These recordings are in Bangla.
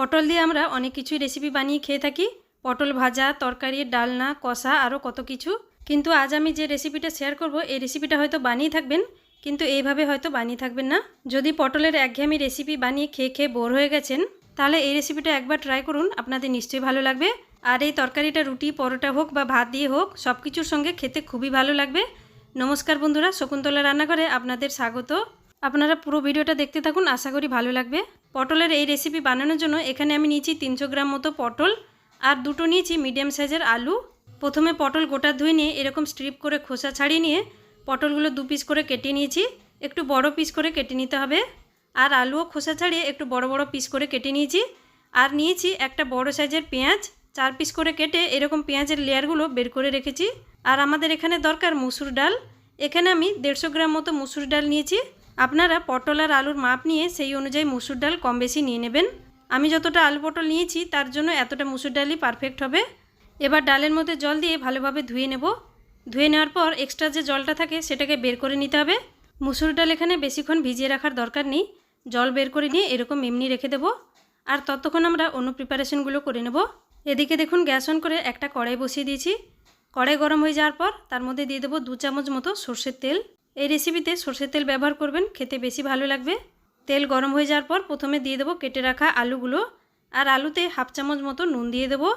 পটল দিয়ে আমরা অনেক কিছুই রেসিপি বানিয়ে খেয়ে থাকি। পটল ভাজা, তরকারি, ডালনা, কষা আরও কত কিছু। কিন্তু আজ আমি যে রেসিপিটা শেয়ার করব, এই রেসিপিটা হয়তো বানিয়ে থাকবেন, কিন্তু এইভাবে হয়তো বানিয়ে থাকবেন না। যদি পটলের একঘেয়েমি রেসিপি বানিয়ে খেয়ে খেয়ে বোর হয়ে গেছেন, তাহলে এই রেসিপিটা একবার ট্রাই করুন, আপনাদের নিশ্চয়ই ভালো লাগবে। আর এই তরকারিটা রুটি, পরোটা হোক বা ভাত দিয়ে হোক সব কিছুর সঙ্গে খেতে খুবই ভালো লাগবে। নমস্কার বন্ধুরা, শকুন্তলা রান্নাঘরে আপনাদের স্বাগত। আপনারা পুরো ভিডিওটা দেখতে থাকুন, আশা করি ভালো লাগবে। পটলের এই রেসিপি বানানোর জন্য এখানে আমি নিয়েছি তিনশো গ্রাম মতো পটল আর দুটো নিয়েছি মিডিয়াম সাইজের আলু। প্রথমে পটল গোটা ধুয়ে নিয়ে এরকম স্ট্রিপ করে খোসা ছাড়িয়ে নিয়ে পটলগুলো দু পিস করে কেটে নিয়েছি। একটু বড় পিস করে কেটে নিতে হবে। আর আলুও খোসা ছাড়িয়ে একটু বড় বড় পিস করে কেটে নিয়েছি। আর নিয়েছি একটা বড় সাইজের পেঁয়াজ। চার পিস করে কেটে এরকম পেঁয়াজের লেয়ারগুলো বের করে রেখেছি। আর আমাদের এখানে দরকার মুসুর ডাল। এখানে আমি দেড়শো গ্রাম মতো মুসুর ডাল নিয়েছি। আপনারা পটল আর আলুর মাপ নিয়ে সেই অনুযায়ী মুসুর ডাল কম বেশি নিয়ে নেবেন। আমি যতটা আলু পটল নিয়েছি, তার জন্য এতটা মুসুর ডালই পারফেক্ট হবে। এবার ডালের মধ্যে জল দিয়ে ভালোভাবে ধুয়ে নেব। ধুয়ে নেওয়ার পর এক্সট্রা যে জলটা থাকে, সেটাকে বের করে নিতে হবে। মুসুর ডাল এখানে বেশিক্ষণ ভিজিয়ে রাখার দরকার নেই। জল বের করে নিয়ে এরকম এমনি রেখে দেবো। আর ততক্ষণ আমরা অন্য প্রিপারেশনগুলো করে নেব। এদিকে দেখুন গ্যাস অন করে একটা কড়াই বসিয়ে দিয়েছি। কড়াই গরম হয়ে যাওয়ার পর তার মধ্যে দিয়ে দেবো দু চামচ মতো সর্ষের তেল। এই রেসিপিতে সর্ষের তেল ব্যবহার করবেন, খেতে বেশি ভালো লাগবে। তেল গরম হয়ে যাওয়ার পর প্রথমে দিয়ে দেবো কেটে রাখা আলুগুলো, আর আলুতে হাফ চামচ মতো নুন দিয়ে দেবো।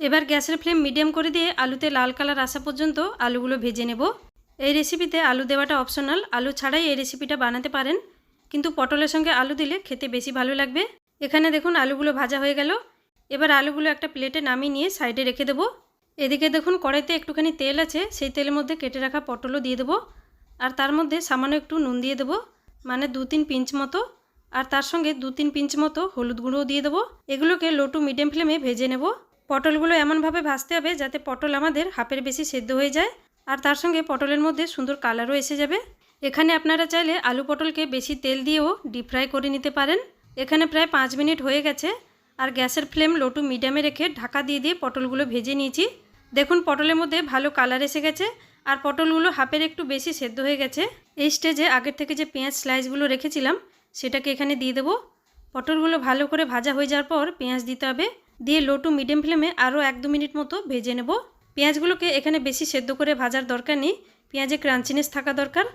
এবার গ্যাসের ফ্লেম মিডিয়াম করে দিয়ে আলুতে লাল কালার আসা পর্যন্ত আলুগুলো ভেজে নেব। এই রেসিপিতে আলু দেওয়াটা অপশনাল আলু ছাড়াই এই রেসিপিটা বানাতে পারেন। কিন্তু পটলের সঙ্গে আলু দিলে খেতে বেশি ভালো লাগবে। এখানে দেখুন আলুগুলো ভাজা হয়ে গেল। এবার আলুগুলো একটা প্লেটে নামিয়ে নিয়ে সাইডে রেখে দেবো। এদিকে দেখুন কড়াইতে একটুখানি তেল আছে, সেই তেলের মধ্যে কেটে রাখা পটলও দিয়ে দেবো। আর তার মধ্যে সামান্য একটু নুন দিয়ে দেবো মানে দু তিন পিঞ্চ মতো। আর তার সঙ্গে দু তিন পিঞ্চ মতো হলুদ গুঁড়োও দিয়ে দেবো। এগুলোকে লো টু মিডিয়াম ফ্লেমে ভেজে নেব। পটলগুলো এমনভাবে ভাজতে হবে যাতে পটল আমাদের হাফের বেশি সেদ্ধ হয়ে যায়। আর তার সঙ্গে পটলের মধ্যে সুন্দর কালারও এসে যাবে। এখানে আপনারা চাইলে আলু পটলকে বেশি তেল দিয়েও ডিপ ফ্রাই করে নিতে পারেন। এখানে প্রায় পাঁচ মিনিট হয়ে গেছে। আর গ্যাসের ফ্লেম লো টু মিডিয়ামে রেখে ঢাকা দিয়ে দিয়ে পটলগুলো ভেজে নিয়েছি। দেখুন, পটলের মধ্যে ভালো কালার এসে গেছে। আর পটলগুলো হাফের একটু বেশি সেদ্ধ হয়ে গেছে। এই স্টেজে আগের থেকে যে পেঁয়াজ স্লাইসগুলো রেখেছিলাম, সেটাকে এখানে দিয়ে দেবো। পটলগুলো ভালো করে ভাজা হয়ে যাওয়ার পর পেঁয়াজ দিতে হবে। দিয়ে লো টু মিডিয়াম ফ্লেমে আরও এক দু মিনিট মতো ভেজে নেব। পেঁয়াজগুলোকে এখানে বেশি সেদ্ধ করে ভাজার দরকার নেই। পেঁয়াজে ক্রাঞ্চিনেস থাকা দরকার।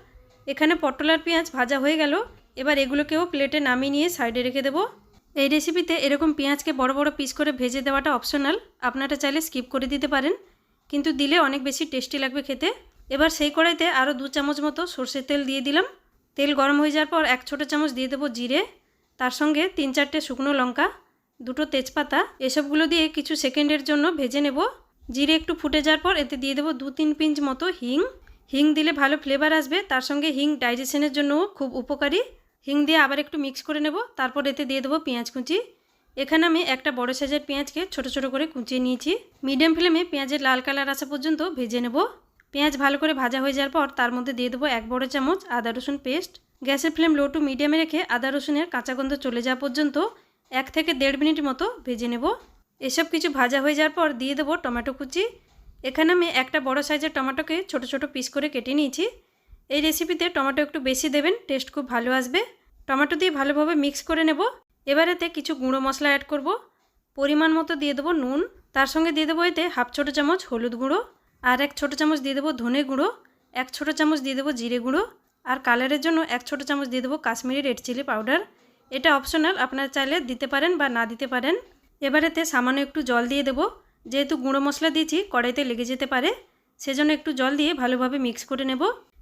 এখানে পটল আর পেঁয়াজ ভাজা হয়ে গেল। এবার এগুলোকেও প্লেটে নামিয়ে নিয়ে সাইডে রেখে দেবো। এই রেসিপিতে এরকম পেঁয়াজকে বড় বড় পিস করে ভেজে দেওয়াটা অপশনাল আপনারা চাইলে স্কিপ করে দিতে পারেন। কিন্তু দিলে অনেক বেশি টেস্টি লাগবে খেতে। এবার সেই কড়াইতে আরও দু চামচ মতো সর্ষের তেল দিয়ে দিলাম। তেল গরম হয়ে যাওয়ার পর এক ছোটো চামচ দিয়ে দেবো জিরে, তার সঙ্গে তিন চারটে শুকনো লঙ্কা, দুটো তেজপাতা, এসবগুলো দিয়ে কিছু সেকেন্ডের জন্য ভেজে নেব। জিরে একটু ফুটে যাওয়ার পর এতে দিয়ে দেবো দু তিন পিঞ্চ মতো হিং। হিং দিলে ভালো ফ্লেভার আসবে, তার সঙ্গে হিং ডাইজেশনের জন্যও খুব উপকারী। হিং দিয়ে আবার একটু মিক্স করে নেব, তারপর এতে দিয়ে দেবো পেঁয়াজ কুচি। এখানে আমি একটা বড় সাইজের পেঁয়াজকে ছোট ছোট করে কুচিয়ে নিয়েছি। মিডিয়াম ফ্লেমে পেঁয়াজের লাল কালার আসা পর্যন্ত ভেজে নেব। পেঁয়াজ ভালো করে ভাজা হয়ে যাওয়ার পর তার মধ্যে দিয়ে দেবো এক বড় চামচ আদা রসুন পেস্ট। গ্যাসের ফ্লেম লো টু মিডিয়ামে রেখে আদা রসুনের কাঁচা গন্ধ চলে যাওয়া পর্যন্ত এক থেকে দেড় মিনিট মতো ভেজে নেব। এসব কিছু ভাজা হয়ে যাওয়ার পর দিয়ে দেবো টমেটো কুচি। এখানে আমি একটা বড় সাইজের টমেটোকে ছোট ছোট পিস করে কেটে নিয়েছি। এই রেসিপিতে টমেটো একটু বেশি দেবেন টেস্ট খুব ভালো আসবে। টমেটো দিয়ে ভালোভাবে মিক্স করে নেব। এবার এতে কিছু গুঁড়ো মশলা অ্যাড করব। পরিমাণ মতো দিয়ে দেবো নুন। তার সঙ্গে দিয়ে দেবো এতে হাফ ছোটো চামচ হলুদ গুঁড়ো আর এক ছোটো চামচ দিয়ে দেবো ধনে গুঁড়ো, এক ছোটো চামচ দিয়ে দেবো জিরে গুঁড়ো আর কালারের জন্য এক ছোটো চামচ দিয়ে দেবো কাশ্মীরি রেড চিলি পাউডার এটা অপশনাল আপনারা চাইলে দিতে পারেন বা না দিতে পারেন। এবার এতে সামান্য একটু জল দিয়ে দেবো। যেহেতু গুঁড়ো মশলা দিয়েছি, কড়াইতে লেগে যেতে পারে। সেজন্য একটু জল দিয়ে ভালোভাবে মিক্স করে নেব।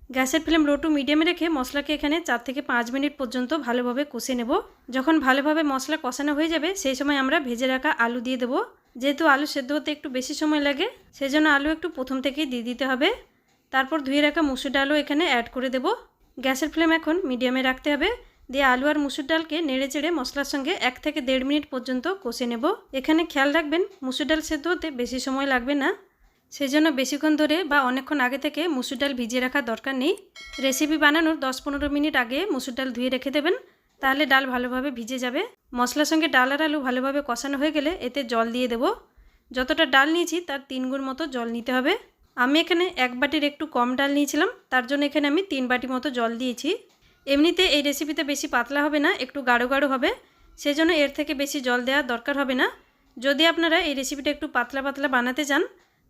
গ্যাসের ফ্লেম লো টু মিডিয়ামে রেখে মশলাকে এখানে চার থেকে পাঁচ মিনিট পর্যন্ত ভালোভাবে কষে নেব। যখন ভালোভাবে মশলা কষানো হয়ে যাবে, সেই সময় আমরা ভেজে রাখা আলু দিয়ে দেবো। যেহেতু আলু সেদ্ধ হতে একটু বেশি সময় লাগে, সেজন্য আলু একটু প্রথম থেকেই দিয়ে দিতে হবে। তারপর ধুয়ে রাখা মুসুর ডালও এখানে অ্যাড করে দেব। গ্যাসের ফ্লেম এখন মিডিয়ামে রাখতে হবে। দিয়ে আলু আর মুসুর ডালকে নেড়ে চেড়ে মশলার সঙ্গে এক থেকে দেড় মিনিট পর্যন্ত কষে নেব। এখানে খেয়াল রাখবেন, মুসুর ডাল সেদ্ধ হতে বেশি সময় লাগবে না। সেজন্য বেশিক্ষণ ধরে বা অনেকক্ষণ আগে থেকে মুসুর ডাল ভিজিয়ে রাখার দরকার নেই। রেসিপি বানানোর দশ পনেরো মিনিট আগে মুসুর ডাল ধুয়ে রেখে দেবেন। তাহলে ডাল ভালোভাবে ভিজে যাবে। মশলার সঙ্গে ডাল আর আলু ভালোভাবে কষানো হয়ে গেলে এতে জল দিয়ে দেব। যতটা ডাল নিয়েছি তার তিন গুণ মতো জল নিতে হবে। আমি এখানে এক বাটির একটু কম ডাল নিয়েছিলাম। তার জন্য এখানে আমি তিন বাটি মতো জল দিয়েছি। এমনিতে এই রেসিপিতে বেশি পাতলা হবে না, একটু গাঢ় গাঢ় হবে। সেজন্য এর থেকে বেশি জল দেওয়ার দরকার হবে না। যদি আপনারা এই রেসিপিটা একটু পাতলা পাতলা বানাতে চান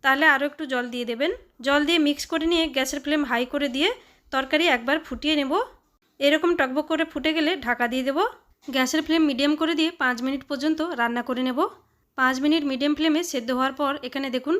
তাহলে আরও একটু জল দিয়ে দেবেন। জল দিয়ে মিক্স করে নিয়ে গ্যাসের ফ্লেম হাই করে দিয়ে তরকারি একবার ফুটিয়ে নেব। এরকম টকবক করে ফুটে গেলে ঢাকা দিয়ে দেবো। গ্যাসের ফ্লেম মিডিয়াম করে দিয়ে পাঁচ মিনিট পর্যন্ত রান্না করে নেব। পাঁচ মিনিট মিডিয়াম ফ্লেমে সেদ্ধ হওয়ার পর এখানে দেখুন,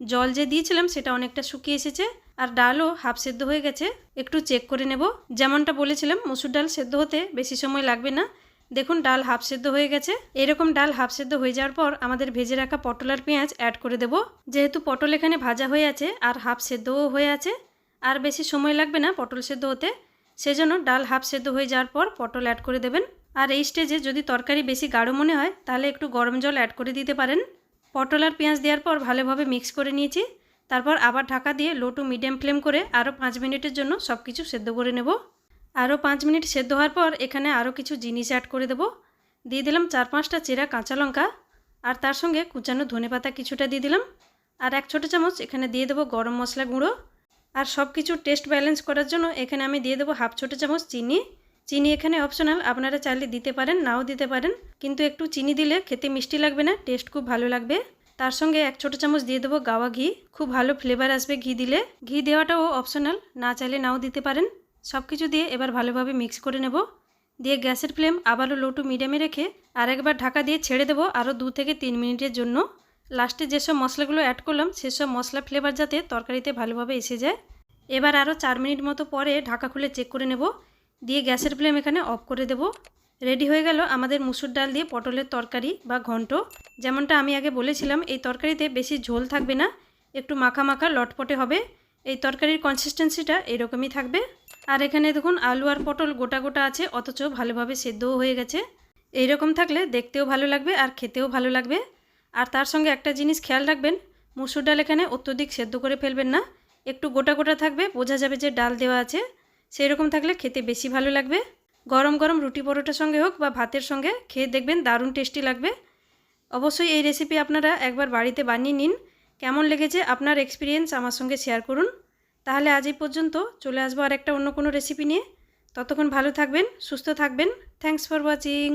জল যে দিয়েছিলাম সেটা অনেকটা শুকিয়ে এসেছে আর ডালও হাফ সেদ্ধ হয়ে গেছে। একটু চেক করে নেব। যেমনটা বলেছিলাম, মুসুর ডাল সেদ্ধ হতে বেশি সময় লাগবে না। দেখুন, ডাল হাফ সেদ্ধ হয়ে গেছে। এরকম ডাল হাফ সেদ্ধ হয়ে যাওয়ার পর আমাদের ভেজে রাখা পটল আর পেঁয়াজ অ্যাড করে দেব। যেহেতু পটল এখানে ভাজা হয়ে আছে আর হাফ সেদ্ধও হয়ে আছে, আর বেশি সময় লাগবে না পটল সেদ্ধ হতে, সেজন্য ডাল হাফ সেদ্ধ হয়ে যাওয়ার পর পটল অ্যাড করে দেবেন। আর এই স্টেজে যদি তরকারি বেশি গাঢ় মনে হয়, তাহলে একটু গরম জল অ্যাড করে দিতে পারেন। পটল আর পেঁয়াজ দেওয়ার পর ভালোভাবে মিক্স করে নিয়েছি। তারপর আবার ঢাকা দিয়ে লো টু মিডিয়াম ফ্লেম করে আরও পাঁচ মিনিটের জন্য সব কিছু সেদ্ধ করে নেব। আরও পাঁচ মিনিট সেদ্ধ হওয়ার পর এখানে আরও কিছু জিনিস অ্যাড করে দেব। দিয়ে দিলাম চার পাঁচটা চেরা কাঁচা লঙ্কা। আর তার সঙ্গে কুচানো ধনেপাতা কিছুটা দিয়ে দিলাম। আর এক ছোটো চামচ এখানে দিয়ে দেবো গরম মশলা গুঁড়ো। আর সব কিছু টেস্ট ব্যালেন্স করার জন্য এখানে আমি দিয়ে দেবো হাফ ছোটো চামচ চিনি। চিনি এখানে অপশনাল আপনারা চাইলে দিতে পারেন, নাও দিতে পারেন। কিন্তু একটু চিনি দিলে খেতে মিষ্টি লাগবে না টেস্ট খুব ভালো লাগবে। তার সঙ্গে এক ছোটো চামচ দিয়ে দেবো গাওয়া ঘি। খুব ভালো ফ্লেভার আসবে ঘি দিলে। ঘি দেওয়াটাও অপশনাল না চাইলে নাও দিতে পারেন। সব কিছু দিয়ে এবার ভালোভাবে মিক্স করে নেব। দিয়ে গ্যাসের ফ্লেম আবারও লো টু মিডিয়ামে রেখে আর একবার ঢাকা দিয়ে ছেড়ে দেবো আরও দু থেকে তিন মিনিটের জন্য। লাস্টে যেসব মশলাগুলো অ্যাড করলাম, সেসব মশলা ফ্লেভার যাতে তরকারিতে ভালোভাবে এসে যায়। এবার আরও চার মিনিট মতো পরে ঢাকা খুলে চেক করে নেব। দিয়ে গ্যাসের ফ্লেম এখানে অফ করে দেব। রেডি হয়ে গেল আমাদের মুসুর ডাল দিয়ে পটলের তরকারি বা ঘন্ট। যেমনটা আমি আগে বলেছিলাম, এই তরকারিতে বেশি ঝোল থাকবে না, একটু মাখা মাখা লটপটে হবে। এই তরকারির কনসিস্টেন্সিটা এরকমই থাকবে। আর এখানে দেখুন আলু আর পটল গোটা গোটা আছে, অথচ ভালোভাবে সেদ্ধও হয়ে গেছে। এইরকম থাকলে দেখতেও ভালো লাগবে আর খেতেও ভালো লাগবে। আর তার সঙ্গে একটা জিনিস খেয়াল রাখবেন, মুসুর ডাল এখানে অত্যধিক সেদ্ধ করে ফেলবেন না। একটু গোটা গোটা থাকবে, বোঝা যাবে যে ডাল দেওয়া আছে। সেই রকম থাকলে খেতে বেশি ভালো লাগবে। গরম গরম রুটি পরোটার সঙ্গে হোক বা ভাতের সঙ্গে, খেয়ে দেখবেন দারুণ টেস্টি লাগবে। অবশ্যই এই রেসিপি আপনারা একবার বাড়িতে বানিয়ে নিন। কেমন লেগেছে আপনার এক্সপিরিয়েন্স আমার সঙ্গে শেয়ার করুন। তাহলে আজ এই পর্যন্ত চলে আসব আর একটা অন্য কোনো রেসিপি নিয়ে। ততক্ষণ ভালো থাকবেন, সুস্থ থাকবেন। Thanks for watching